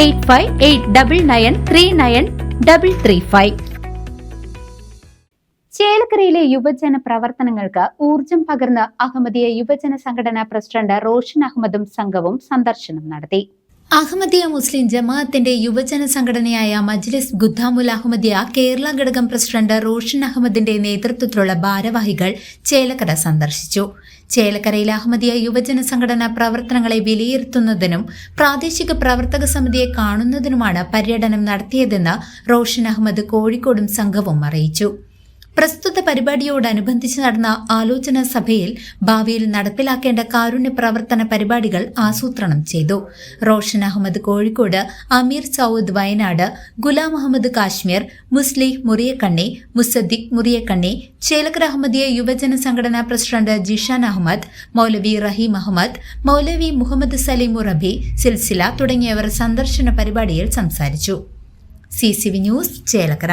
Eight five eight double nine three nine double three five. ചേലക്കരയിലെ യുവജന പ്രവർത്തനങ്ങൾക്ക് ഊർജം പകർന്ന് അഹമ്മദിയ യുവജന സംഘടനാ പ്രസിഡന്റ് റോഷൻ അഹമ്മദും സംഘവും സന്ദർശനം നടത്തി. അഹമ്മദിയ മുസ്ലിം ജമാഅത്തിന്റെ യുവജന സംഘടനയായ മജ്ലിസ് ഗുദ്ദാമുൽ അഹമ്മദിയ കേരള ഘടകം പ്രസിഡന്റ് റോഷൻ അഹമ്മദിന്റെ നേതൃത്വത്തിലുള്ള ഭാരവാഹികൾ ചേലക്കര സന്ദർശിച്ചു. ചേലക്കരയിൽ അഹമ്മദിയ യുവജന സംഘടന പ്രവർത്തനങ്ങളെ വിലയിരുത്തുന്നതിനും പ്രാദേശിക പ്രവർത്തക സമിതിയെ കാണുന്നതിനുമാണ് പര്യടനം നടത്തിയതെന്ന് റോഷൻ അഹമ്മദ് കോഴിക്കോടും സംഘവും അറിയിച്ചു. പ്രസ്തുത പരിപാടിയോടനുബന്ധിച്ച് നടന്ന ആലോചനാ സഭയിൽ ഭാവിയിൽ നടപ്പിലാക്കേണ്ട കാരുണ്യ പ്രവർത്തന പരിപാടികൾ ആസൂത്രണം ചെയ്തു. റോഷൻ അഹമ്മദ് കോഴിക്കോട് അമീർ സൌദ് വയനാട് ഗുലാം അഹമ്മദ് കാശ്മീർ മുസ്ലിഹ് മുറിയക്കണ്ണി മുസദ്ദിഖ് മുറിയക്കണ്ണി ചേലക്കർ അഹമ്മദിയ യുവജന സംഘടനാ പ്രസിഡന്റ് ജിഷാൻ അഹമ്മദ് മൗലവി റഹീം അഹമ്മദ് മൗലവി മുഹമ്മദ് സലീം റബി സിൽസില തുടങ്ങിയവർ സന്ദർശന പരിപാടിയിൽ സംസാരിച്ചു. C news Chelakkara.